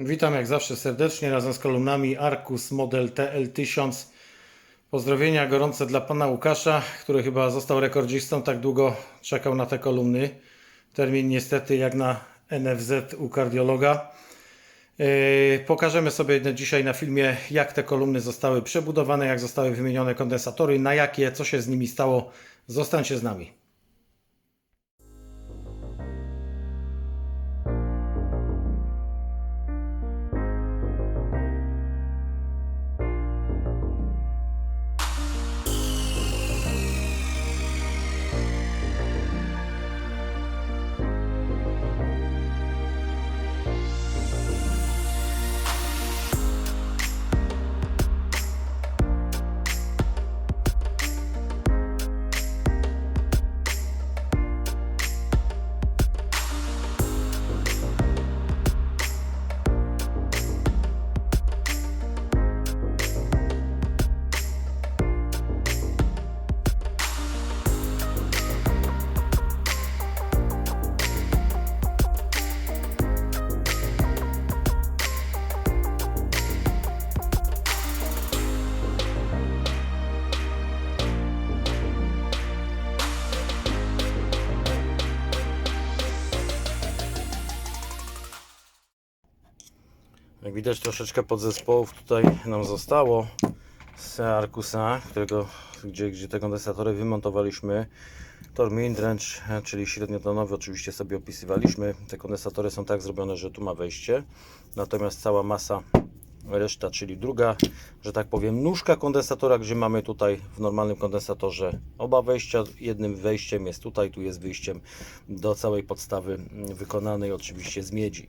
Witam jak zawsze serdecznie razem z kolumnami Arcus Model TL1000. Pozdrowienia gorące dla pana Łukasza, który chyba został rekordzistą, tak długo czekał na te kolumny. Termin niestety jak na NFZ u kardiologa. Yy, Pokażemy sobie dzisiaj na filmie, jak te kolumny zostały przebudowane, jak zostały wymienione kondensatory, na jakie, co się z nimi stało. Zostańcie z nami. Jak widać troszeczkę podzespołów tutaj nam zostało z Arkusa, którego, gdzie, gdzie te kondensatory wymontowaliśmy. Tor midrange, czyli średniotonowy oczywiście sobie opisywaliśmy. Te kondensatory są tak zrobione, że tu ma wejście. Natomiast cała masa reszta, czyli druga, że tak powiem, nóżka kondensatora, gdzie mamy tutaj w normalnym kondensatorze oba wejścia. Jednym wejściem jest tutaj, tu jest wyjściem do całej podstawy wykonanej oczywiście z miedzi.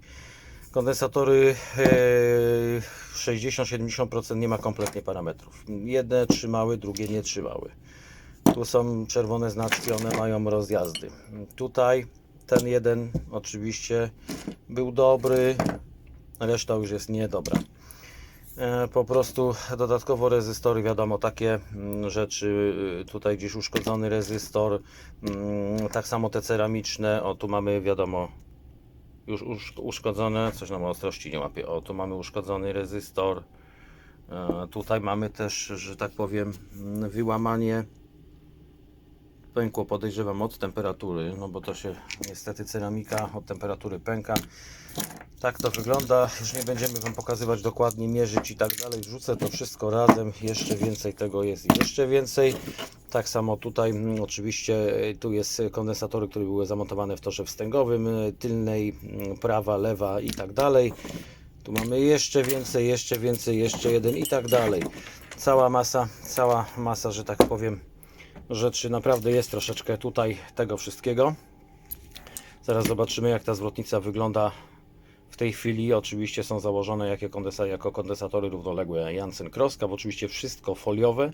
Kondensatory e, 60-70% nie ma kompletnie parametrów. Jedne trzymały, drugie nie trzymały. Tu są czerwone znaczki, one mają rozjazdy. Tutaj ten jeden oczywiście był dobry, reszta już jest niedobra. E, Po prostu dodatkowo rezystory, wiadomo, takie mm, rzeczy, y, tutaj gdzieś uszkodzony rezystor, mm, tak samo te ceramiczne, o tu mamy wiadomo już usz- uszkodzone, coś nam ostrości nie łapie. O, tu mamy uszkodzony rezystor. E, Tutaj mamy też, że tak powiem, wyłamanie. Pękło podejrzewam od temperatury, no bo to się niestety ceramika od temperatury pęka. Tak to wygląda. Już nie będziemy Wam pokazywać dokładnie, mierzyć i tak dalej. Wrzucę to wszystko razem. Jeszcze więcej tego jest i jeszcze więcej. Tak samo tutaj mm, oczywiście e, tu jest kondensatory, które były zamontowane w torze wstęgowym, e, tylnej, mm, prawa, lewa i tak dalej. Tu mamy jeszcze więcej, jeszcze więcej, jeszcze jeden i tak dalej. Cała masa, cała masa, że tak powiem, rzeczy. Naprawdę jest troszeczkę tutaj tego wszystkiego. Zaraz zobaczymy jak ta zwrotnica wygląda w tej chwili. Oczywiście są założone jakie kondensa, jako kondensatory równoległe Janssen Kroskaw. Oczywiście wszystko foliowe.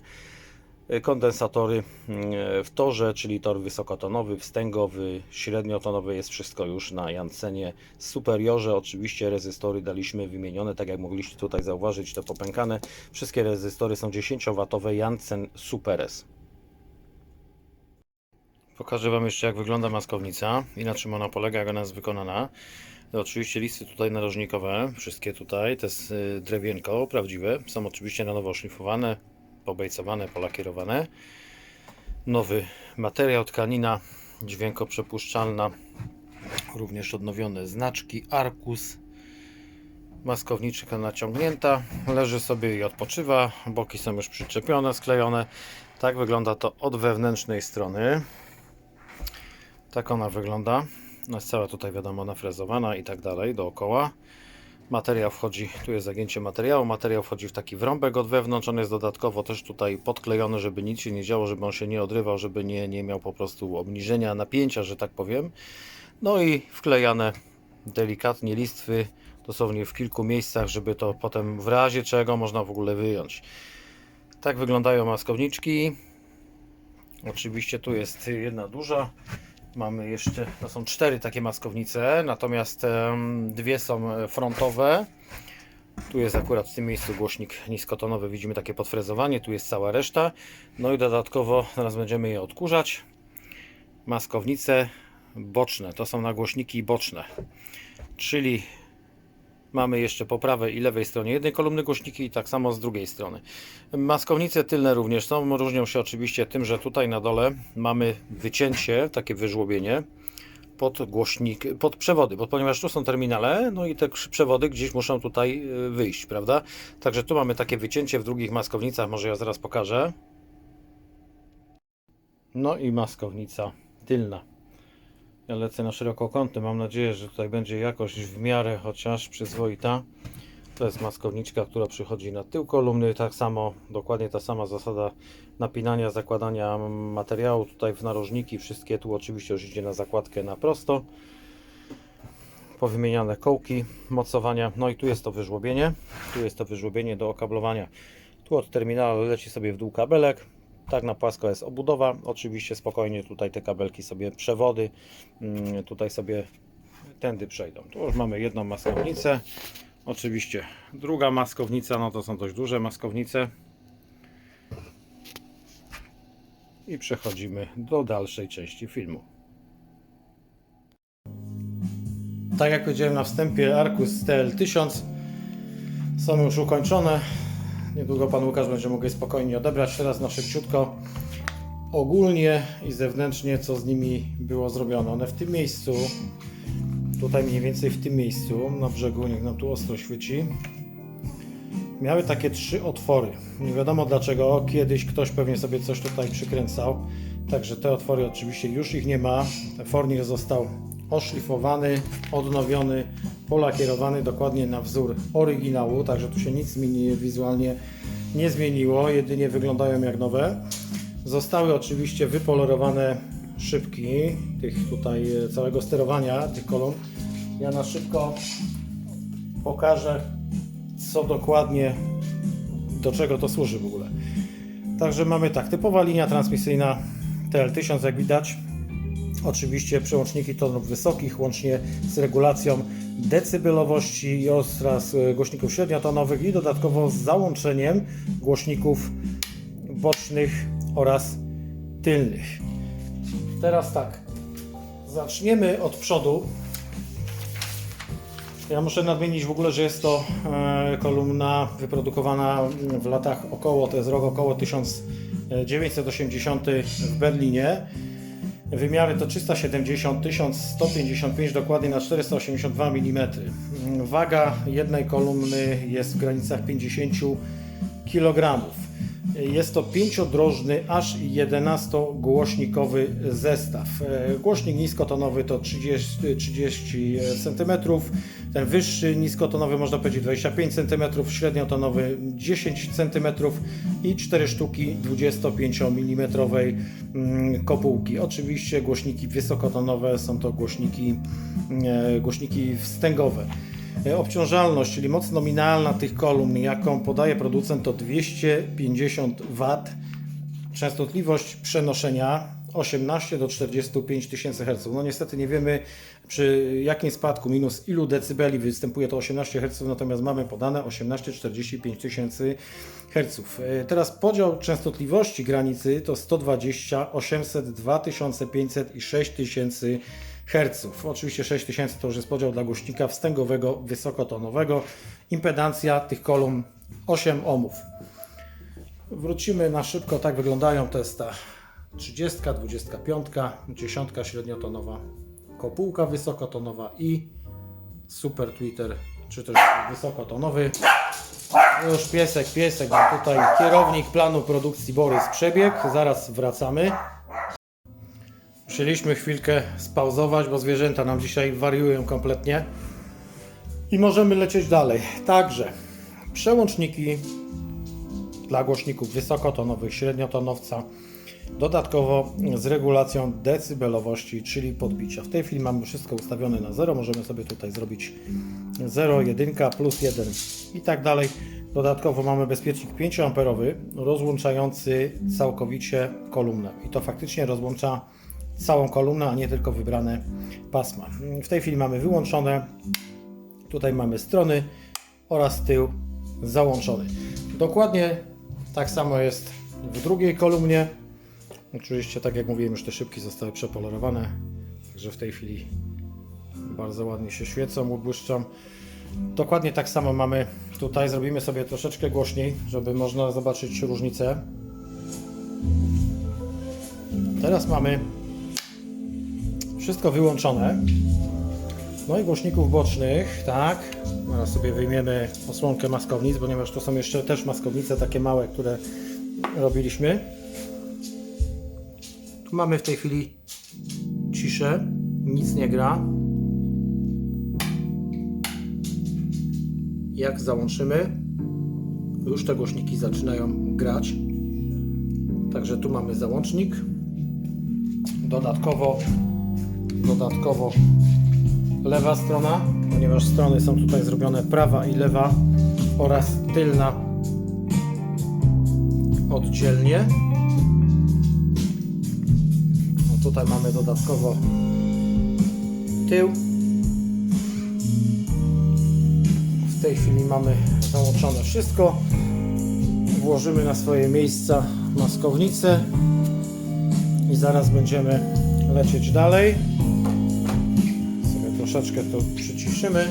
Y, Kondensatory mm, w torze, czyli tor wysokotonowy, wstęgowy, średniotonowy jest wszystko już na Janssenie Superiorze. Oczywiście rezystory daliśmy wymienione, tak jak mogliście tutaj zauważyć, te popękane. Wszystkie rezystory są 10W Janssen Superes. Pokażę Wam jeszcze jak wygląda maskownica i na czym ona polega, jak ona jest wykonana. To oczywiście listy tutaj narożnikowe, wszystkie tutaj, to jest y, drewienko prawdziwe, są oczywiście na nowo szlifowane, pobejcowane, polakierowane. Nowy materiał, tkanina dźwiękoprzepuszczalna, również odnowione znaczki, Arcus, maskowniczka naciągnięta, leży sobie i odpoczywa, boki są już przyczepione, sklejone. Tak wygląda to od wewnętrznej strony. Tak ona wygląda. No jest cała tutaj wiadomo nafrezowana i tak dalej dookoła. Materiał wchodzi, tu jest zagięcie materiału, materiał wchodzi w taki wrąbek od wewnątrz, on jest dodatkowo też tutaj podklejony, żeby nic się nie działo, żeby on się nie odrywał, żeby nie, nie miał po prostu obniżenia napięcia, że tak powiem. No i wklejane delikatnie listwy, dosłownie w kilku miejscach, żeby to potem w razie czego można w ogóle wyjąć. Tak wyglądają maskowniczki. Oczywiście tu jest jedna duża, Mamy jeszcze, to są cztery takie maskownice, natomiast dwie są e, frontowe. Tu jest akurat w tym miejscu głośnik niskotonowy, widzimy takie podfrezowanie, tu jest cała reszta. No i dodatkowo teraz będziemy je odkurzać. Maskownice boczne, to są nagłośniki boczne, czyli Mamy jeszcze po prawej i lewej stronie jednej kolumny głośniki i tak samo z drugiej strony. Maskownice tylne również są, różnią się oczywiście tym, że tutaj na dole mamy wycięcie, takie wyżłobienie pod głośnik, pod przewody, bo ponieważ tu są terminale, no i te przewody gdzieś muszą tutaj y, wyjść, prawda? Także tu mamy takie wycięcie w drugich maskownicach, może ja zaraz pokażę. No i maskownica tylna. Ja lecę na szerokokątny, mam nadzieję, że tutaj będzie jakość w miarę chociaż przyzwoita. To jest maskowniczka, która przychodzi na tył kolumny, tak samo, dokładnie ta sama zasada napinania, zakładania materiału tutaj w narożniki, wszystkie tu oczywiście już idzie na zakładkę na prosto. Powymieniane kołki mocowania, no i tu jest to wyżłobienie, tu jest to wyżłobienie do okablowania. Tu od terminala leci sobie w dół kabelek, tak na płasko jest obudowa, oczywiście spokojnie tutaj te kabelki sobie, przewody, mm, tutaj sobie tędy przejdą. Tu już mamy jedną maskownicę, oczywiście druga maskownica, no to są dość duże maskownice. I przechodzimy do dalszej części filmu. Tak jak powiedziałem na wstępie, Arcus TL1000 są już ukończone. Niedługo Pan Łukasz będzie mógł je spokojnie odebrać. Teraz na szybciutko ogólnie i zewnętrznie, co z nimi było zrobione. One w tym miejscu, tutaj mniej więcej w tym miejscu, na brzegu, niech nam tu ostro świeci, miały takie trzy otwory. Nie wiadomo dlaczego, kiedyś ktoś pewnie sobie coś tutaj przykręcał. Także te otwory oczywiście już ich nie ma. Fornir został oszlifowany, odnowiony, polakierowany dokładnie na wzór oryginału, także tu się nic wizualnie nie zmieniło, jedynie wyglądają jak nowe. Zostały oczywiście wypolerowane szybki tych tutaj e, całego sterowania tych kolumn. Ja na szybko pokażę co dokładnie do czego to służy w ogóle. Także mamy tak, typowa linia transmisyjna TL1000 jak widać. Oczywiście przełączniki tonów wysokich, łącznie z regulacją decybelowości oraz e, głośników średniotonowych i dodatkowo z załączeniem głośników bocznych oraz tylnych. Teraz tak, zaczniemy od przodu. Ja muszę nadmienić w ogóle, że jest to e, kolumna wyprodukowana w latach około, to jest rok około 1980 w Berlinie. Wymiary to 370, 1155 dokładnie na 482 mm. Waga jednej kolumny jest w granicach 50 kg. Jest to pięciodrożny, aż 11-głośnikowy zestaw. E, Głośnik niskotonowy to 30, 30 cm, ten wyższy niskotonowy można powiedzieć 25 cm, średniotonowy 10 cm i 4 sztuki 25 mm kopułki. Oczywiście głośniki wysokotonowe są to głośniki, e, głośniki wstęgowe. E, Obciążalność, czyli moc nominalna tych kolumn, jaką podaje producent, to 250 W. Częstotliwość przenoszenia 18 do 45 tysięcy Hz. No niestety nie wiemy przy jakim spadku, minus ilu decybeli występuje to 18 Hz, natomiast mamy podane 18-45 tysięcy Hz. E, Teraz podział częstotliwości granicy to 120, 800, 2500 i 6000 Hz. Oczywiście 6000 to już jest podział dla głośnika wstęgowego wysokotonowego. Impedancja tych kolumn 8 ohmów. Wrócimy na szybko, tak wyglądają. To jest ta 30, 25, 10 średniotonowa, kopułka wysokotonowa i super tweeter, czy też wysokotonowy. Już piesek, piesek, tutaj kierownik planu produkcji Borys przebieg. Zaraz wracamy. Musieliśmy chwilkę spauzować, bo zwierzęta nam dzisiaj wariują kompletnie. I możemy lecieć dalej. Także przełączniki dla głośników wysokotonowych, średniotonowca. Dodatkowo z regulacją decybelowości, czyli podbicia. W tej chwili mamy wszystko ustawione na 0. Możemy sobie tutaj zrobić 0, 1, plus 1 i tak dalej. Dodatkowo mamy bezpiecznik 5 amperowy rozłączający całkowicie kolumnę. I to faktycznie rozłącza całą kolumnę, a nie tylko wybrane pasma. W tej chwili mamy wyłączone. Tutaj mamy strony oraz tył załączony. Dokładnie tak samo jest w drugiej kolumnie. Oczywiście, tak jak mówiłem, już te szybki zostały przepolerowane, także w tej chwili bardzo ładnie się świecą, błyszczą. Dokładnie tak samo mamy tutaj. Zrobimy sobie troszeczkę głośniej, żeby można zobaczyć różnicę. Teraz mamy wszystko wyłączone. No i głośników bocznych, tak. Teraz sobie wyjmiemy osłonkę maskownic, ponieważ to są jeszcze też maskownice takie małe, które robiliśmy. Tu mamy w tej chwili ciszę, nic nie gra. Jak załączymy, już te głośniki zaczynają grać. Także tu mamy załącznik. Dodatkowo, dodatkowo lewa strona, ponieważ strony są tutaj zrobione prawa i lewa oraz tylna oddzielnie. No tutaj mamy dodatkowo tył. W tej chwili mamy załączone wszystko. Włożymy na swoje miejsca maskownicę i zaraz będziemy lecieć dalej. Troszeczkę to przyciszymy.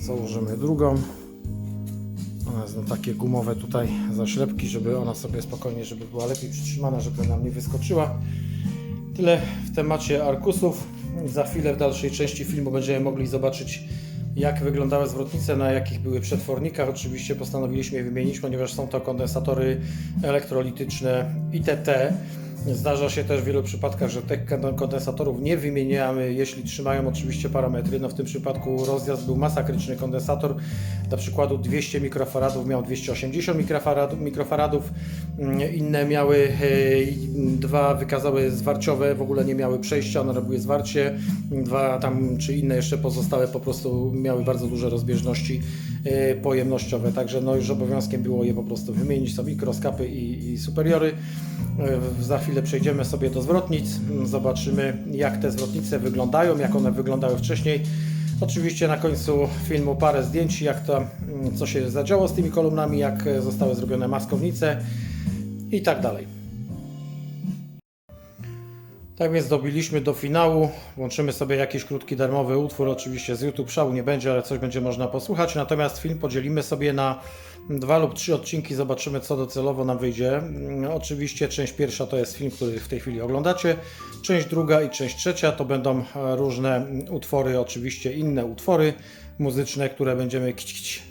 Założymy drugą. Jest na takie gumowe tutaj zaślepki, żeby ona sobie spokojnie, żeby była lepiej przytrzymana, żeby nam nie wyskoczyła. Tyle w temacie arkusów. Za chwilę w dalszej części filmu będziemy mogli zobaczyć jak wyglądały zwrotnice, na jakich były przetwornikach. Oczywiście postanowiliśmy je wymienić, ponieważ są to kondensatory elektrolityczne ITT. Zdarza się też w wielu przypadkach, że tych kondensatorów nie wymieniamy, jeśli trzymają oczywiście parametry. No w tym przypadku rozjazd był masakryczny. Kondensator dla przykładu 200 mikrofaradów miał 280 mikrofarad- mikrofaradów, Mm, inne miały e, dwa wykazały zwarciowe, w ogóle nie miały przejścia, one robiły zwarcie, dwa tam czy inne jeszcze pozostałe po prostu miały bardzo duże rozbieżności pojemnościowe, także no już obowiązkiem było je po prostu wymienić, są mikroskapy i, i superiory. E, Za chwilę przejdziemy sobie do zwrotnic, zobaczymy jak te zwrotnice wyglądają, jak one wyglądały wcześniej. Oczywiście na końcu filmu parę zdjęć, jak to, mm, co się zadziało z tymi kolumnami, jak e, zostały zrobione maskownice i tak dalej. Tak więc dobiliśmy do finału. Włączymy sobie jakiś krótki darmowy utwór. Oczywiście z YouTube szału nie będzie, ale coś będzie można posłuchać. Natomiast film podzielimy sobie na dwa lub trzy odcinki. Zobaczymy, co docelowo nam wyjdzie. Mm, Oczywiście część pierwsza to jest film, który w tej chwili oglądacie. Część druga i część trzecia to będą e, różne mm, utwory, oczywiście inne utwory muzyczne, które będziemy kić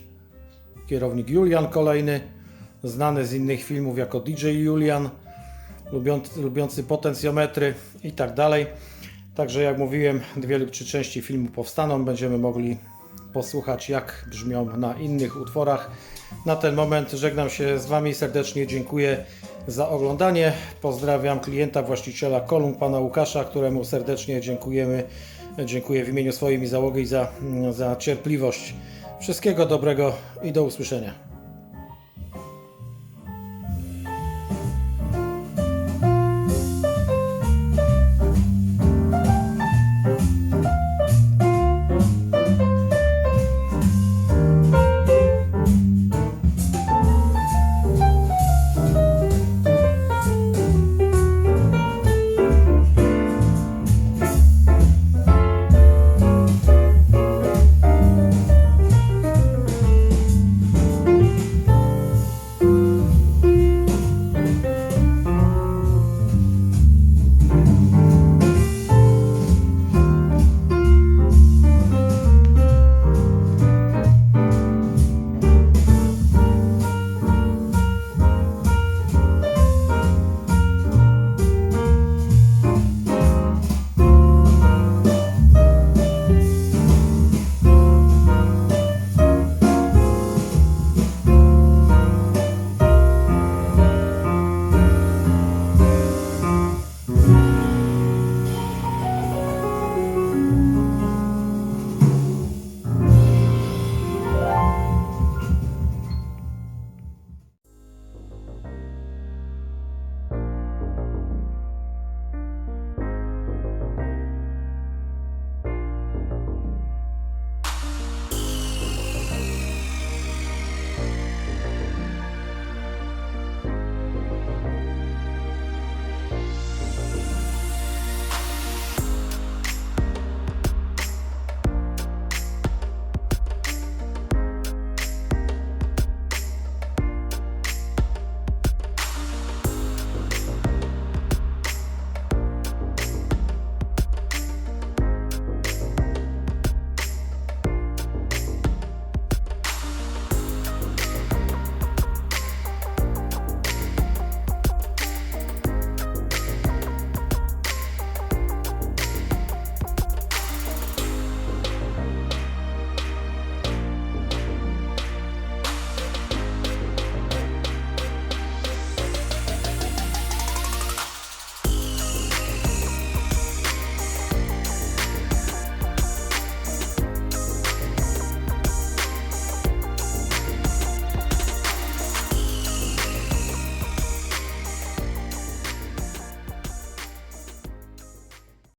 Kierownik Julian kolejny, znany z innych filmów jako DJ Julian, lubiący, lubiący potencjometry i tak dalej. Także jak mówiłem, dwie lub trzy części filmu powstaną, będziemy mogli posłuchać jak brzmią na innych utworach. Na ten moment żegnam się z Wami serdecznie, dziękuję za oglądanie. Pozdrawiam klienta, właściciela kolumn, pana Łukasza, któremu serdecznie dziękujemy. Dziękuję w imieniu swoim i załogi za, za cierpliwość. Wszystkiego dobrego i do usłyszenia.